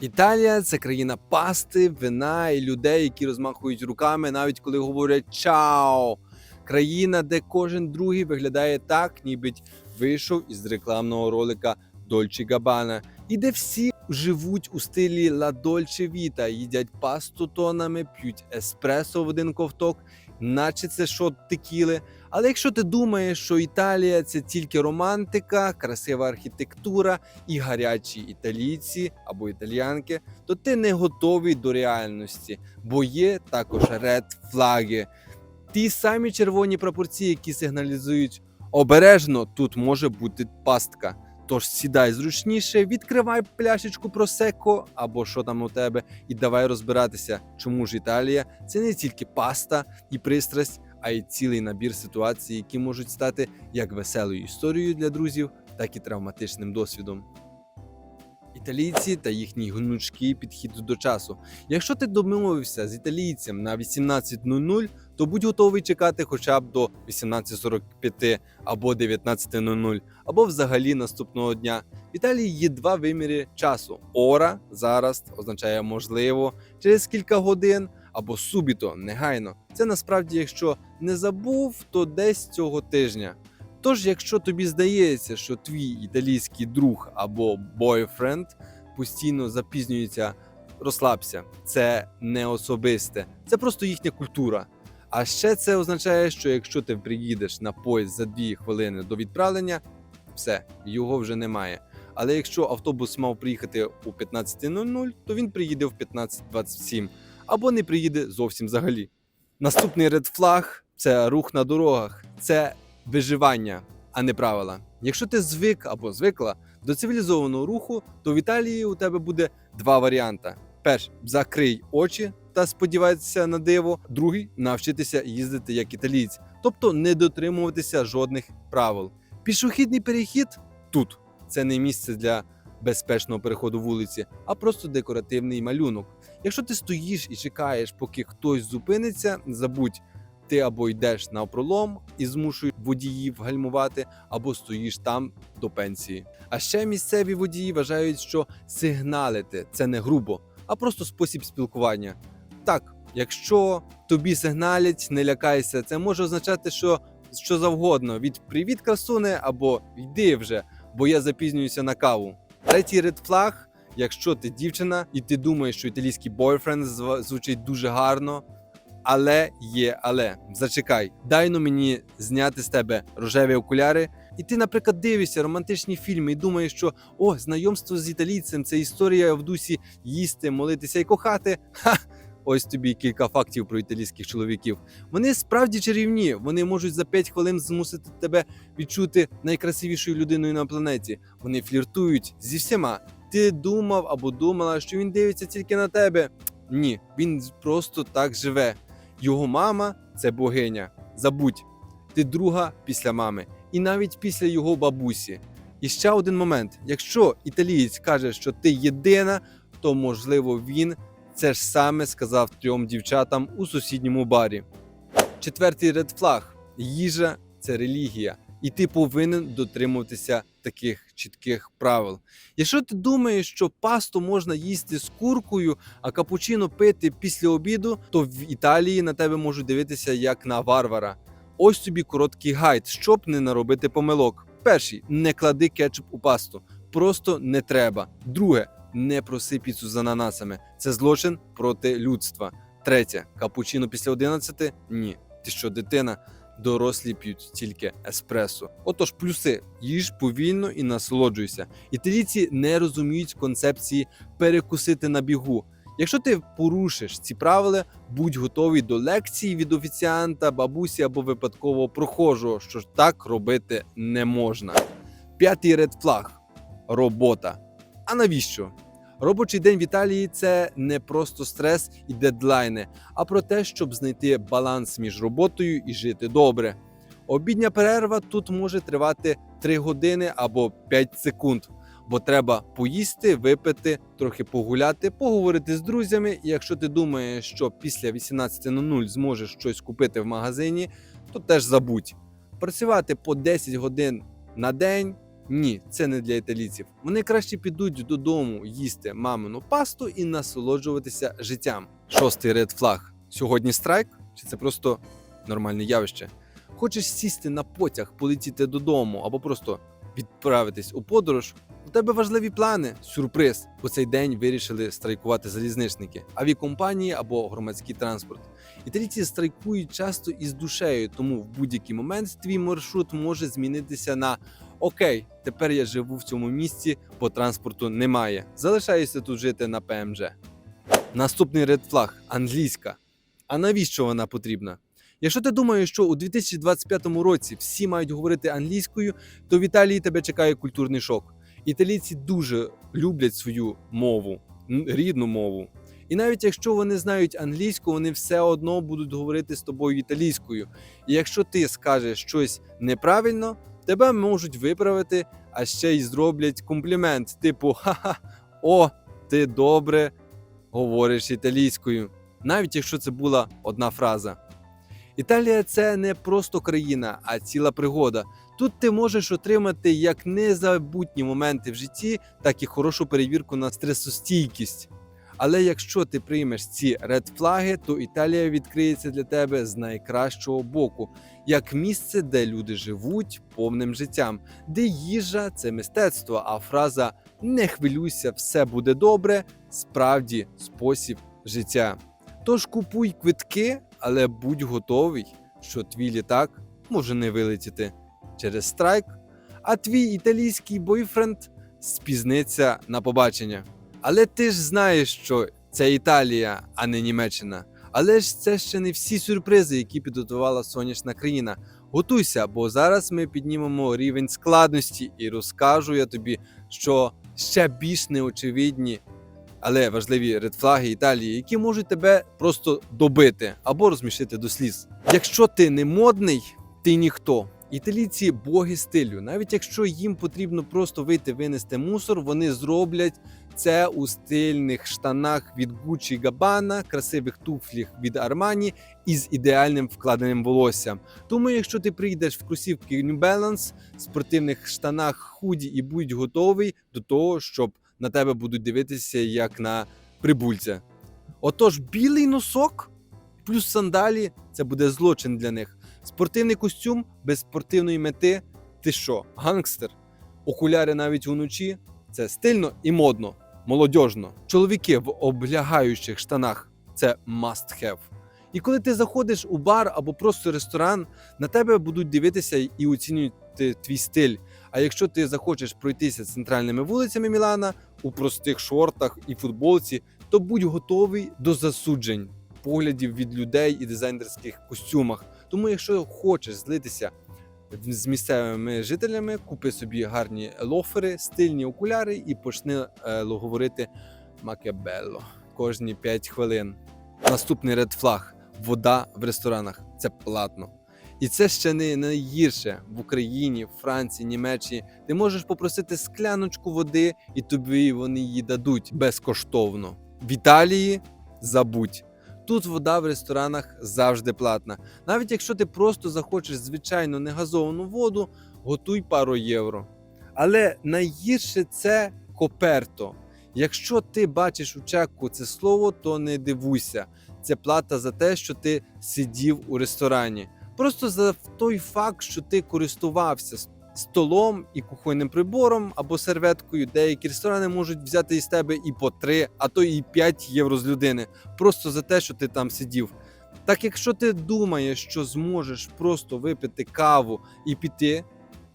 Італія це країна пасти, вина і людей, які розмахують руками, навіть коли говорять чао. Країна, де кожен другий виглядає так, ніби вийшов із рекламного ролика Дольче Габана, і де всі живуть у стилі Ла Дольче Віта, їдять пасту тонами, п'ють еспресо в один ковток, наче це шот текіли. Але якщо ти думаєш, що Італія це тільки романтика, красива архітектура і гарячі італійці або італіянки, то ти не готовий до реальності, бо є також ред флаги. Ті самі червоні прапорці, які сигналізують обережно, тут може бути пастка. Тож сідай зручніше, відкривай пляшечку просеко або що там у тебе, і давай розбиратися, чому ж Італія це не тільки паста і пристрасть, а й цілий набір ситуацій, які можуть стати як веселою історією для друзів, так і травматичним досвідом. Італійці та їхній гнучкий підхід до часу. Якщо ти домовився з італійцем на 18.00, то будь готовий чекати хоча б до 18.45 або 19.00, або взагалі наступного дня. В Італії є два виміри часу: ора зараз означає можливо через кілька годин, або субіто негайно. Це насправді, якщо не забув, то десь цього тижня. Тож, якщо тобі здається, що твій італійський друг або бойфренд постійно запізнюється, розслабся. Це не особисте, це просто їхня культура. А ще це означає, що якщо ти приїдеш на поїзд за 2 хвилини до відправлення, все, його вже немає. Але якщо автобус мав приїхати у 15.00, то він приїде в 15.27 або не приїде зовсім взагалі. Наступний редфлаг це рух на дорогах, це виживання, а не правила. Якщо ти звик або звикла до цивілізованого руху, то в Італії у тебе буде два варіанти: перш закрий очі та сподівайся на диво, другий навчитися їздити як італійць, тобто не дотримуватися жодних правил. Пішохідний перехід тут це не місце для безпечного переходу вулиці, а просто декоративний малюнок. Якщо ти стоїш і чекаєш, поки хтось зупиниться, забудь. Ти або йдеш на пролом і змушуєш водіїв гальмувати, або стоїш там до пенсії. А ще місцеві водії вважають, що сигналити це не грубо, а просто спосіб спілкування. Так, якщо тобі сигналять, не лякайся, це може означати, що що завгодно: від привіт, красуне, або йди вже, бо я запізнююся на каву. Третій редфлаг, якщо ти дівчина і ти думаєш, що італійський бойфренд звучить дуже гарно. Але є, але зачекай, дай ну мені зняти з тебе рожеві окуляри. І ти, наприклад, дивишся романтичні фільми і думаєш, що о, знайомство з італійцем це історія в дусі їсти, молитися і кохати. Ха! Ось тобі кілька фактів про італійських чоловіків. Вони справді чарівні. Вони можуть за 5 хвилин змусити тебе відчути найкрасивішою людиною на планеті. Вони фліртують зі всіма. Ти думав або думала, що він дивиться тільки на тебе. Ні, він просто так живе. Його мама це богиня. Забудь, ти друга після мами, і навіть після його бабусі. І ще один момент: якщо італієць каже, що ти єдина, то можливо він це ж саме сказав трьом дівчатам у сусідньому барі. Четвертий редфлаг їжа це релігія, і ти повинен дотримуватися таких чітких правил. Якщо ти думаєш, що пасту можна їсти з куркою, а капучино пити після обіду, то в Італії на тебе можуть дивитися як на варвара. Ось тобі короткий гайд, щоб не наробити помилок. Перший не клади кетчуп у пасту, просто не треба. Друге, не проси піцу з ананасами. Це злочин проти людства. Третє, капучино після 11? Ні. Ти що, дитина? Дорослі п'ють тільки еспресо. Отож, плюси їж повільно і насолоджуйся. Італійці не розуміють концепції перекусити на бігу. Якщо ти порушиш ці правила, будь готовий до лекції від офіціанта, бабусі або випадкового прохожого, що так робити не можна. П'ятий редфлаг робота. А навіщо? Робочий день в Італії це не просто стрес і дедлайни, а про те, щоб знайти баланс між роботою і жити добре. Обідня перерва тут може тривати 3 години або 5 секунд, бо треба поїсти, випити, трохи погуляти, поговорити з друзями. І якщо ти думаєш, що після 18.00 зможеш щось купити в магазині, то теж забудь. Працювати по 10 годин на день Ні, це не для італійців. Вони краще підуть додому їсти мамину пасту і насолоджуватися життям. Шостий ред флаг. Сьогодні страйк? Чи це просто нормальне явище? Хочеш сісти на потяг, полетіти додому або просто відправитись у подорож? У тебе важливі плани, сюрприз. У цей день вирішили страйкувати залізничники, авіакомпанії або громадський транспорт. Італійці страйкують часто із душею, тому в будь-який момент твій маршрут може змінитися на Окей, тепер я живу в цьому місці, бо транспорту немає. Залишаюся тут жити на ПМЖ. Наступний редфлаг англійська. А навіщо вона потрібна? Якщо ти думаєш, що у 2025 році всі мають говорити англійською, то в Італії тебе чекає культурний шок. Італійці дуже люблять свою мову, рідну мову. І навіть якщо вони знають англійську, вони все одно будуть говорити з тобою італійською. І якщо ти скажеш щось неправильно, тебе можуть виправити, а ще й зроблять комплімент, типу Ха-ха, о, ти добре говориш італійською, навіть якщо це була одна фраза. Італія це не просто країна, а ціла пригода. Тут ти можеш отримати як незабутні моменти в житті, так і хорошу перевірку на стресостійкість. Але якщо ти приймеш ці редфлаги, то Італія відкриється для тебе з найкращого боку, як місце, де люди живуть повним життям, де їжа це мистецтво, а фраза не хвилюйся, все буде добре справді спосіб життя. Тож купуй квитки, але будь готовий, що твій літак може не вилетіти через страйк, а твій італійський бойфренд спізниться на побачення. Але ти ж знаєш, що це Італія, а не Німеччина. Але ж це ще не всі сюрпризи, які підготувала сонячна країна. Готуйся, бо зараз ми піднімемо рівень складності і розкажу я тобі, що ще більш неочевидні, але важливі редфлаги Італії, які можуть тебе просто добити або розмішити до сліз. Якщо ти не модний, ти ніхто. Італійці боги стилю. Навіть якщо їм потрібно просто вийти винести мусор, вони зроблять це у стильних штанах від Gucci Gabbana, красивих туфлях від Armani і з ідеальним вкладеним волоссям. Тому, якщо ти прийдеш в кросівки New Balance, спортивних штанах худі і будь готовий до того, щоб на тебе будуть дивитися як на прибульця. Отож, білий носок плюс сандалі це буде злочин для них. Спортивний костюм без спортивної мети. Ти що, гангстер? Окуляри навіть уночі це стильно і модно, молодіжно. Чоловіки в облягаючих штанах це must have. І коли ти заходиш у бар або просто ресторан, на тебе будуть дивитися і оцінювати твій стиль. А якщо ти захочеш пройтися центральними вулицями Мілана у простих шортах і футболці, то будь готовий до засуджень, поглядів від людей і дизайнерських костюмах. Тому, якщо хочеш злитися з місцевими жителями, купи собі гарні лофери, стильні окуляри і почни е, говорити макебелло кожні 5 хвилин. Наступний редфлаг вода в ресторанах це платно. І це ще не найгірше в Україні, Франції, Німеччині. Ти можеш попросити скляночку води, і тобі вони її дадуть безкоштовно. В Італії забудь. Тут вода в ресторанах завжди платна. Навіть якщо ти просто захочеш звичайно негазовану воду, готуй пару євро. Але найгірше це коперто. Якщо ти бачиш у чеку це слово, то не дивуйся. Це плата за те, що ти сидів у ресторані. Просто за той факт, що ти користувався столом і кухонним прибором або серветкою, деякі ресторани можуть взяти із тебе і по 3, а то і 5 євро з людини, просто за те, що ти там сидів. Так якщо ти думаєш, що зможеш просто випити каву і піти,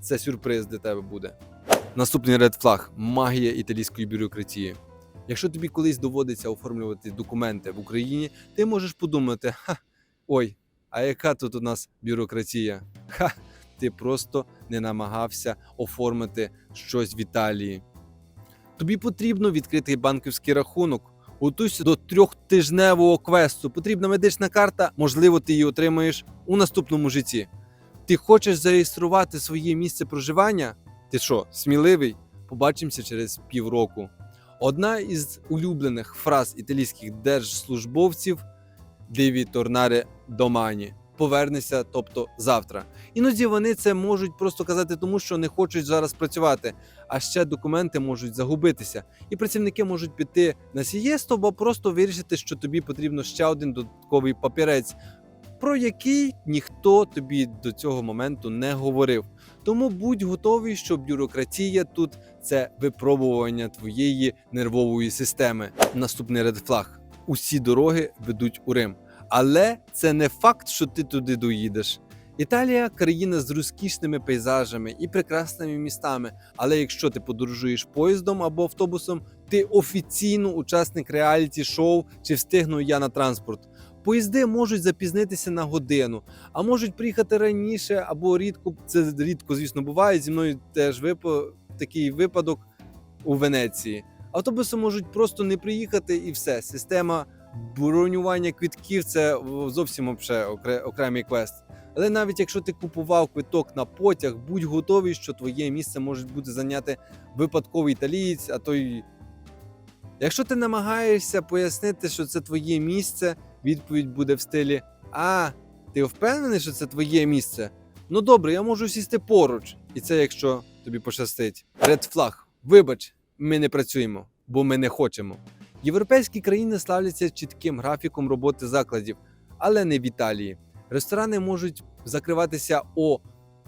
це сюрприз для тебе буде. Наступний редфлаг магія італійської бюрократії. Якщо тобі колись доводиться оформлювати документи в Україні, ти можеш подумати: ха, ой, а яка тут у нас бюрократія? Ха, ти просто не намагався оформити щось в Італії. Тобі потрібно відкрити банківський рахунок. Готуйся до трьохтижневого квесту. Потрібна медична карта, можливо, ти її отримаєш у наступному житті. Ти хочеш зареєструвати своє місце проживання? Ти що, сміливий? Побачимося через півроку. Одна із улюблених фраз італійських держслужбовців Деві Торнаре Домані. Повернешся, тобто завтра. Іноді вони це можуть просто казати, тому що не хочуть зараз працювати. А ще документи можуть загубитися, і працівники можуть піти на сієсту, або просто вирішити, що тобі потрібно ще один додатковий папірець, про який ніхто тобі до цього моменту не говорив. Тому будь готовий, що бюрократія тут це випробування твоєї нервової системи. Наступний редфлаг. Усі дороги ведуть у Рим. Але це не факт, що ти туди доїдеш. Італія країна з розкішними пейзажами і прекрасними містами. Але якщо ти подорожуєш поїздом або автобусом, ти офіційно учасник реаліті шоу чи встигну я на транспорт. Поїзди можуть запізнитися на годину, а можуть приїхати раніше або рідко. Це рідко, звісно, буває. Зі мною теж випа... такий випадок у Венеції. Автобуси можуть просто не приїхати і все. Система бронювання квитків це зовсім окремий квест. Але навіть якщо ти купував квиток на потяг, будь готовий, що твоє місце може бути зайняти випадковий італієць, а то й. Якщо ти намагаєшся пояснити, що це твоє місце, відповідь буде в стилі: А, ти впевнений, що це твоє місце? Ну добре, я можу сісти поруч. І це якщо тобі пощастить. Red flag. Вибач, ми не працюємо, бо ми не хочемо. Європейські країни славляться чітким графіком роботи закладів, але не в Італії. Ресторани можуть закриватися о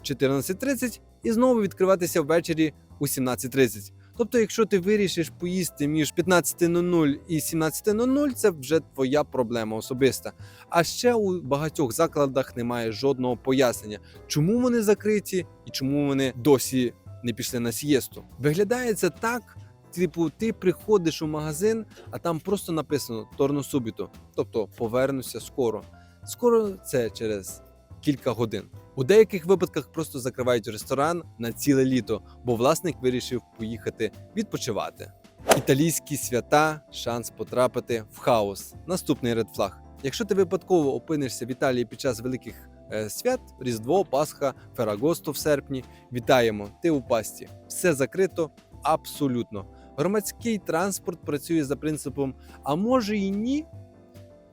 14.30 і знову відкриватися ввечері у 17.30. Тобто, якщо ти вирішиш поїсти між 15.00 і 17.00, це вже твоя проблема особиста. А ще у багатьох закладах немає жодного пояснення, чому вони закриті і чому вони досі не пішли на сієсту. Виглядає це так. Типу, ти приходиш у магазин, а там просто написано торно субіто, тобто повернуся скоро. Скоро це через кілька годин. У деяких випадках просто закривають ресторан на ціле літо, бо власник вирішив поїхати відпочивати. Італійські свята шанс потрапити в хаос. Наступний редфлаг. Якщо ти випадково опинишся в Італії під час великих е, свят, Різдво, Пасха, Ферагосто в серпні, вітаємо! Ти у пасті. Все закрито абсолютно. Громадський транспорт працює за принципом, а може і ні.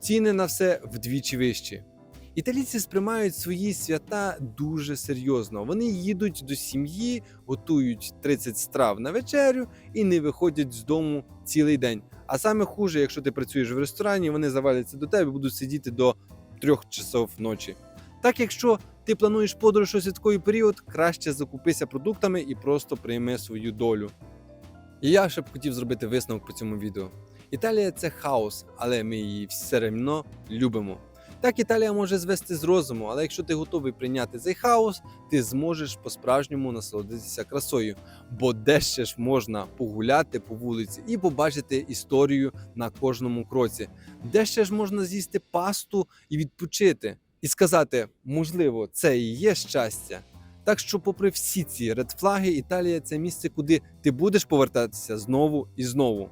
Ціни на все вдвічі вищі. Італійці сприймають свої свята дуже серйозно. Вони їдуть до сім'ї, готують 30 страв на вечерю і не виходять з дому цілий день. А саме хуже, якщо ти працюєш в ресторані, вони заваляться до тебе будуть сидіти до трьох часов ночі. Так, якщо ти плануєш подорож у святковий період, краще закупися продуктами і просто прийми свою долю. І я ще б хотів зробити висновок по цьому відео. Італія це хаос, але ми її все одно любимо. Так, Італія може звести з розуму, але якщо ти готовий прийняти цей хаос, ти зможеш по-справжньому насолодитися красою. Бо де ще ж можна погуляти по вулиці і побачити історію на кожному кроці, де ще ж можна з'їсти пасту і відпочити, і сказати, можливо, це і є щастя. Так що, попри всі ці редфлаги, Італія це місце, куди ти будеш повертатися знову і знову.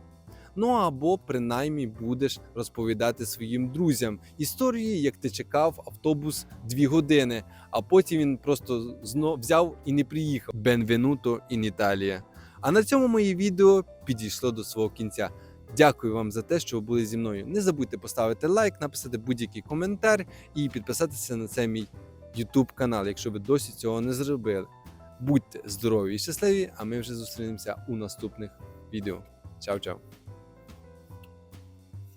Ну або принаймні будеш розповідати своїм друзям історії, як ти чекав автобус дві години, а потім він просто знов взяв і не приїхав. Бенвенуто in Італія. А на цьому моє відео підійшло до свого кінця. Дякую вам за те, що ви були зі мною. Не забудьте поставити лайк, написати будь-який коментар і підписатися на цей мій YouTube канал, якщо ви досі цього не зробили. Будьте здорові і щасливі, а ми вже зустрінемося у наступних відео. Чао-чао!